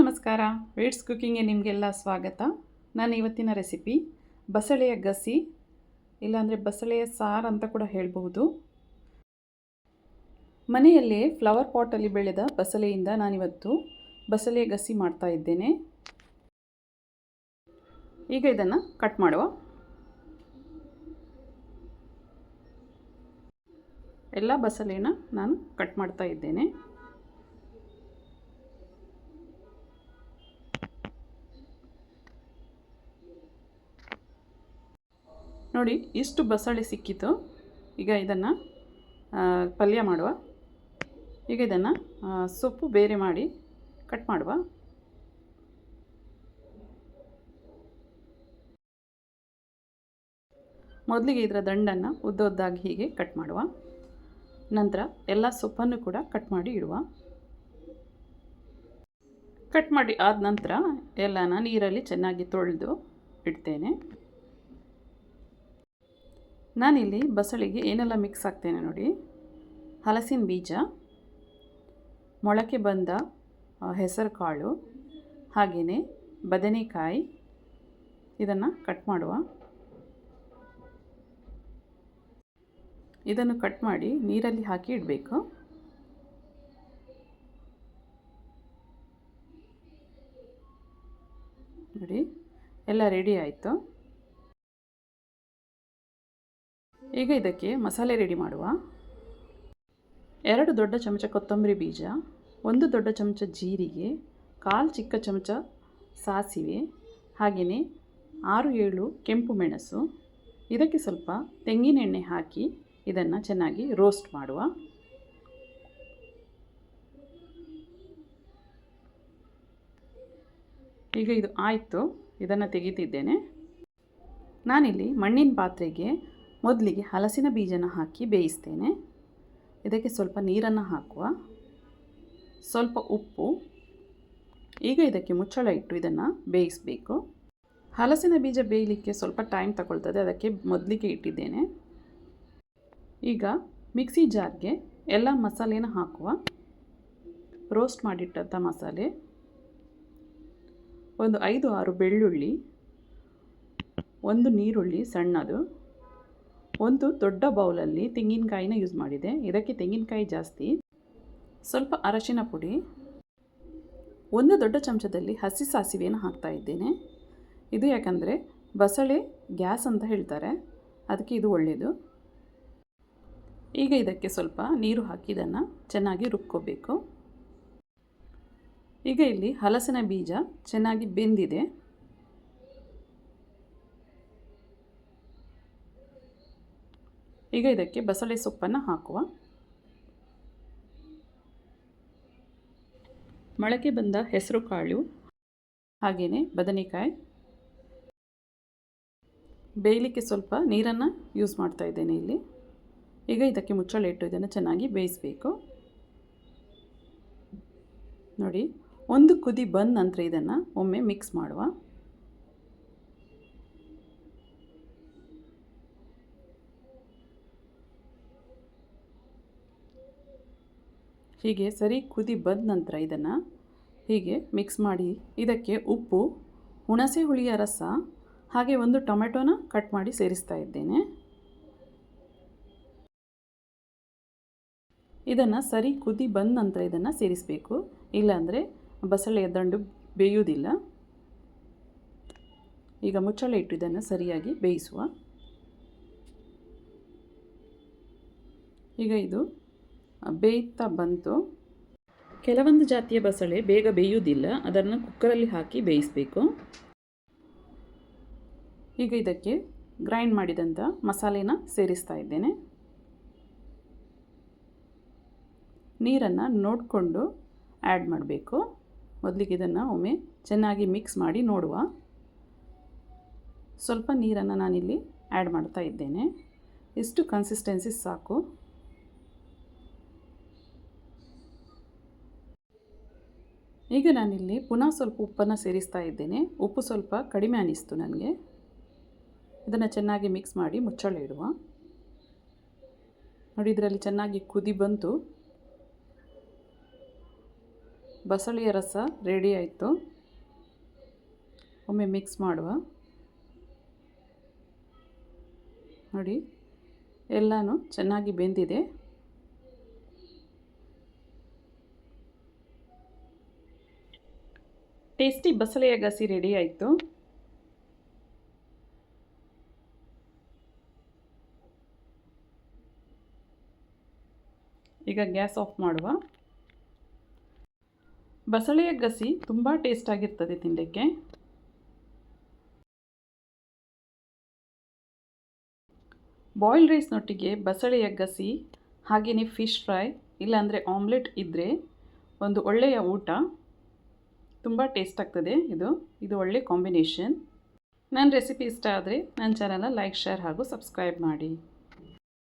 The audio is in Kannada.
ನಮಸ್ಕಾರ. ವೇಟ್ಸ್ ಕುಕ್ಕಿಂಗ್ಗೆ ನಿಮಗೆಲ್ಲ ಸ್ವಾಗತ. ನಾನು ಇವತ್ತಿನ ರೆಸಿಪಿ ಬಸಳೆಯ ಗಸಿ, ಇಲ್ಲಾಂದರೆ ಬಸಳೆಯ ಸಾರು ಅಂತ ಕೂಡ ಹೇಳಬಹುದು. ಮನೆಯಲ್ಲೇ ಫ್ಲವರ್ ಪಾಟಲ್ಲಿ ಬೆಳೆದ ಬಸಳೆಯಿಂದ ನಾನಿವತ್ತು ಬಸಳೆಯ ಗಸಿ ಮಾಡ್ತಾ ಇದ್ದೇನೆ. ಈಗ ಇದನ್ನು ಕಟ್ ಮಾಡುವ. ಎಲ್ಲ ಬಸಳೆನ ನಾನು ಕಟ್ ಮಾಡ್ತಾ ಇದ್ದೇನೆ. ನೋಡಿ, ಇಷ್ಟು ಬಸಳೆ ಸಿಕ್ಕಿತು. ಈಗ ಇದನ್ನು ಪಲ್ಯ ಮಾಡುವ. ಈಗ ಇದನ್ನು ಸೊಪ್ಪು ಬೇರೆ ಮಾಡಿ ಕಟ್ ಮಾಡುವ. ಮೊದಲಿಗೆ ಇದರ ದಂಡನ್ನು ಉದ್ದ ಹೀಗೆ ಕಟ್ ಮಾಡುವ. ನಂತರ ಎಲ್ಲ ಸೊಪ್ಪನ್ನು ಕೂಡ ಕಟ್ ಮಾಡಿ ಇಡುವ. ಕಟ್ ಮಾಡಿ ಆದ ನಂತರ ಎಲ್ಲನ ನೀರಲ್ಲಿ ಚೆನ್ನಾಗಿ ತೊಳೆದು ಇಡ್ತೇನೆ. ನಾನಿಲ್ಲಿ ಬಸಳಿಗೆ ಏನೆಲ್ಲ ಮಿಕ್ಸ್ ಆಗ್ತೇನೆ ನೋಡಿ. ಹಲಸಿನ ಬೀಜ, ಮೊಳಕೆ ಬಂದ ಹೆಸರು ಕಾಳು ಹಾಗೆಯೇ ಬದನೆಕಾಯಿ, ಇದನ್ನು ಕಟ್ ಮಾಡುವ. ಇದನ್ನು ಕಟ್ ಮಾಡಿ ನೀರಲ್ಲಿ ಹಾಕಿ ಇಡಬೇಕು. ನೋಡಿ, ಎಲ್ಲ ರೆಡಿ ಆಯಿತು. ಈಗ ಇದಕ್ಕೆ ಮಸಾಲೆ ರೆಡಿ ಮಾಡುವ. ಎರಡು ದೊಡ್ಡ ಚಮಚ ಕೊತ್ತಂಬರಿ ಬೀಜ, ಒಂದು ದೊಡ್ಡ ಚಮಚ ಜೀರಿಗೆ, ಕಾಲು ಚಿಕ್ಕ ಚಮಚ ಸಾಸಿವೆ, ಹಾಗೆಯೇ ಆರು ಏಳು ಕೆಂಪು ಮೆಣಸು. ಇದಕ್ಕೆ ಸ್ವಲ್ಪ ತೆಂಗಿನೆಣ್ಣೆ ಹಾಕಿ ಇದನ್ನು ಚೆನ್ನಾಗಿ ರೋಸ್ಟ್ ಮಾಡುವ. ಈಗ ಇದು ಆಯಿತು. ಇದನ್ನು ತೆಗಿತಿದ್ದೇನೆ. ನಾನಿಲ್ಲಿ ಮಣ್ಣಿನ ಪಾತ್ರೆಗೆ ಮೊದಲಿಗೆ ಹಲಸಿನ ಬೀಜನ ಹಾಕಿ ಬೇಯಿಸ್ತೇನೆ. ಇದಕ್ಕೆ ಸ್ವಲ್ಪ ನೀರನ್ನು ಹಾಕುವ. ಸ್ವಲ್ಪ ಉಪ್ಪು. ಈಗ ಇದಕ್ಕೆ ಮುಚ್ಚಳ ಇಟ್ಟು ಇದನ್ನು ಬೇಯಿಸಬೇಕು. ಹಲಸಿನ ಬೀಜ ಬೇಯಲಿಕ್ಕೆ ಸ್ವಲ್ಪ ಟೈಮ್ ತಗೊಳ್ತದೆ, ಅದಕ್ಕೆ ಮೊದಲಿಗೆ ಇಟ್ಟಿದ್ದೇನೆ. ಈಗ ಮಿಕ್ಸಿ ಜಾರ್ಗೆ ಎಲ್ಲ ಮಸಾಲೆನ ಹಾಕುವ. ರೋಸ್ಟ್ ಮಾಡಿಟ್ಟಂಥ ಮಸಾಲೆ. ಒಂದು ಐದು ಆರು ಬೆಳ್ಳುಳ್ಳಿ, ಒಂದು ನೀರುಳ್ಳಿ ಸಣ್ಣದು. ಒಂದು ದೊಡ್ಡ ಬೌಲಲ್ಲಿ ತೆಂಗಿನಕಾಯಿನ ಯೂಸ್ ಮಾಡಿದೆ. ಇದಕ್ಕೆ ತೆಂಗಿನಕಾಯಿ ಜಾಸ್ತಿ. ಸ್ವಲ್ಪ ಅರಶಿನ ಪುಡಿ. ಒಂದು ದೊಡ್ಡ ಚಮಚದಲ್ಲಿ ಹಸಿ ಸಾಸಿವೆಯನ್ನು ಹಾಕ್ತಾ ಇದ್ದೇನೆ. ಇದು ಯಾಕಂದರೆ ಬಸಳೆ ಗ್ಯಾಸ್ ಅಂತ ಹೇಳ್ತಾರೆ. ಅದಕ್ಕೆ ಇದು ಒಳ್ಳೆಯದು ಈಗ ಇದಕ್ಕೆ ಸ್ವಲ್ಪ ನೀರು ಹಾಕಿ ಇದನ್ನು ಚೆನ್ನಾಗಿ ರುಬ್ಕೋಬೇಕು. ಈಗ ಇಲ್ಲಿ ಹಲಸಿನ ಬೀಜ ಚೆನ್ನಾಗಿ ಬೆಂದಿದೆ. ಈಗ ಇದಕ್ಕೆ ಬಸಳೆ ಸೊಪ್ಪನ್ನು ಹಾಕುವ. ಮೊಳಕೆ ಬಂದ ಹೆಸರು ಕಾಳು ಹಾಗೆಯೇ ಬದನೆಕಾಯಿ. ಬೇಯಲಿಕ್ಕೆ ಸ್ವಲ್ಪ ನೀರನ್ನು ಯೂಸ್ ಮಾಡ್ತಾ ಇದ್ದೇನೆ ಇಲ್ಲಿ. ಈಗ ಇದಕ್ಕೆ ಮುಚ್ಚಳ ಇಟ್ಟು ಇದನ್ನು ಚೆನ್ನಾಗಿ ಬೇಯಿಸಬೇಕು. ನೋಡಿ, ಒಂದು ಕುದಿ ಬಂದ ನಂತರ ಇದನ್ನು ಒಮ್ಮೆ ಮಿಕ್ಸ್ ಮಾಡುವ. ಹೀಗೆ ಸರಿ ಕುದಿ ಬಂದ ನಂತರ ಇದನ್ನು ಹೀಗೆ ಮಿಕ್ಸ್ ಮಾಡಿ, ಇದಕ್ಕೆ ಉಪ್ಪು, ಹುಣಸೆ ಹುಳಿಯ ರಸ, ಹಾಗೆ ಒಂದು ಟೊಮೆಟೊನ ಕಟ್ ಮಾಡಿ ಸೇರಿಸ್ತಾ ಇದ್ದೇನೆ. ಇದನ್ನು ಸರಿ ಕುದಿ ಬಂದ ನಂತರ ಇದನ್ನು ಸೇರಿಸಬೇಕು. ಇಲ್ಲಾಂದರೆ ಬಸಳೆಯ ದಂಡು ಬೇಯುವುದಿಲ್ಲ. ಈಗ ಮುಚ್ಚಳ ಇಟ್ಟು ಇದನ್ನು ಸರಿಯಾಗಿ ಬೇಯಿಸುವ. ಈಗ ಇದು ಬೇಯ್ತಾ ಬಂತು. ಕೆಲವೊಂದು ಜಾತಿಯ ಬಸಳೆ ಬೇಗ ಬೇಯುವುದಿಲ್ಲ ಅದನ್ನು ಕುಕ್ಕರಲ್ಲಿ ಹಾಕಿ ಬೇಯಿಸಬೇಕು. ಈಗ ಇದಕ್ಕೆ ಗ್ರೈಂಡ್ ಮಾಡಿದಂಥ ಮಸಾಲೆನ ಸೇರಿಸ್ತಾ ಇದ್ದೇನೆ. ನೀರನ್ನು ನೋಡಿಕೊಂಡು ಆ್ಯಡ್ ಮಾಡಬೇಕು. ಮೊದಲಿಗೆ ಇದನ್ನು ಒಮ್ಮೆ ಚೆನ್ನಾಗಿ ಮಿಕ್ಸ್ ಮಾಡಿ ನೋಡುವ. ಸ್ವಲ್ಪ ನೀರನ್ನು ನಾನಿಲ್ಲಿ ಆ್ಯಡ್ ಮಾಡ್ತಾ ಇದ್ದೇನೆ. ಇಷ್ಟು ಕನ್ಸಿಸ್ಟೆನ್ಸಿ ಸಾಕು. ಈಗ ನಾನಿಲ್ಲಿ ಪುನಃ ಸ್ವಲ್ಪ ಉಪ್ಪನ್ನು ಸೇರಿಸ್ತಾ ಇದ್ದೇನೆ. ಉಪ್ಪು ಸ್ವಲ್ಪ ಕಡಿಮೆ ಅನ್ನಿಸ್ತು ನನಗೆ. ಇದನ್ನು ಚೆನ್ನಾಗಿ ಮಿಕ್ಸ್ ಮಾಡಿ ಮುಚ್ಚಳ ಇಡುವ. ನೋಡಿ, ಇದರಲ್ಲಿ ಚೆನ್ನಾಗಿ ಕುದಿ ಬಂತು. ಬಸಳೆಯ ರಸ ರೆಡಿ ಆಯಿತು. ಒಮ್ಮೆ ಮಿಕ್ಸ್ ಮಾಡುವ. ನೋಡಿ, ಎಲ್ಲನೂ ಚೆನ್ನಾಗಿ ಬೆಂದಿದೆ. ಟೇಸ್ಟಿ ಬಸಳೆಯ ಗಸಿ ರೆಡಿ ಆಯಿತು. ಈಗ ಗ್ಯಾಸ್ ಆಫ್ ಮಾಡುವ. ಬಸಳೆಯ ಗಸಿ ತುಂಬ ಟೇಸ್ಟ್ ಆಗಿರ್ತದೆ ತಿನ್ನಲಿಕ್ಕೆ ಬಾಯ್ಲ್ ರೈಸ್ನೊಟ್ಟಿಗೆ ಬಸಳೆಯ ಗಸಿ ಹಾಗೆಯೇ ಫಿಶ್ ಫ್ರೈ ಇಲ್ಲಾಂದರೆ ಆಮ್ಲೆಟ್ ಇದ್ದರೆ ಒಂದು ಒಳ್ಳೆಯ ಊಟ. ತುಂಬ ಟೇಸ್ಟ್ ಆಗ್ತದೆ ಇದು. ಇದು ಒಳ್ಳೆ ಕಾಂಬಿನೇಷನ್. ನನ್ನ ರೆಸಿಪಿ ಇಷ್ಟ ಆದರೆ ನನ್ನ ಚಾನಲ್ನ ಲೈಕ್ ಶೇರ್ ಹಾಗೂ ಸಬ್ಸ್ಕ್ರೈಬ್ ಮಾಡಿ.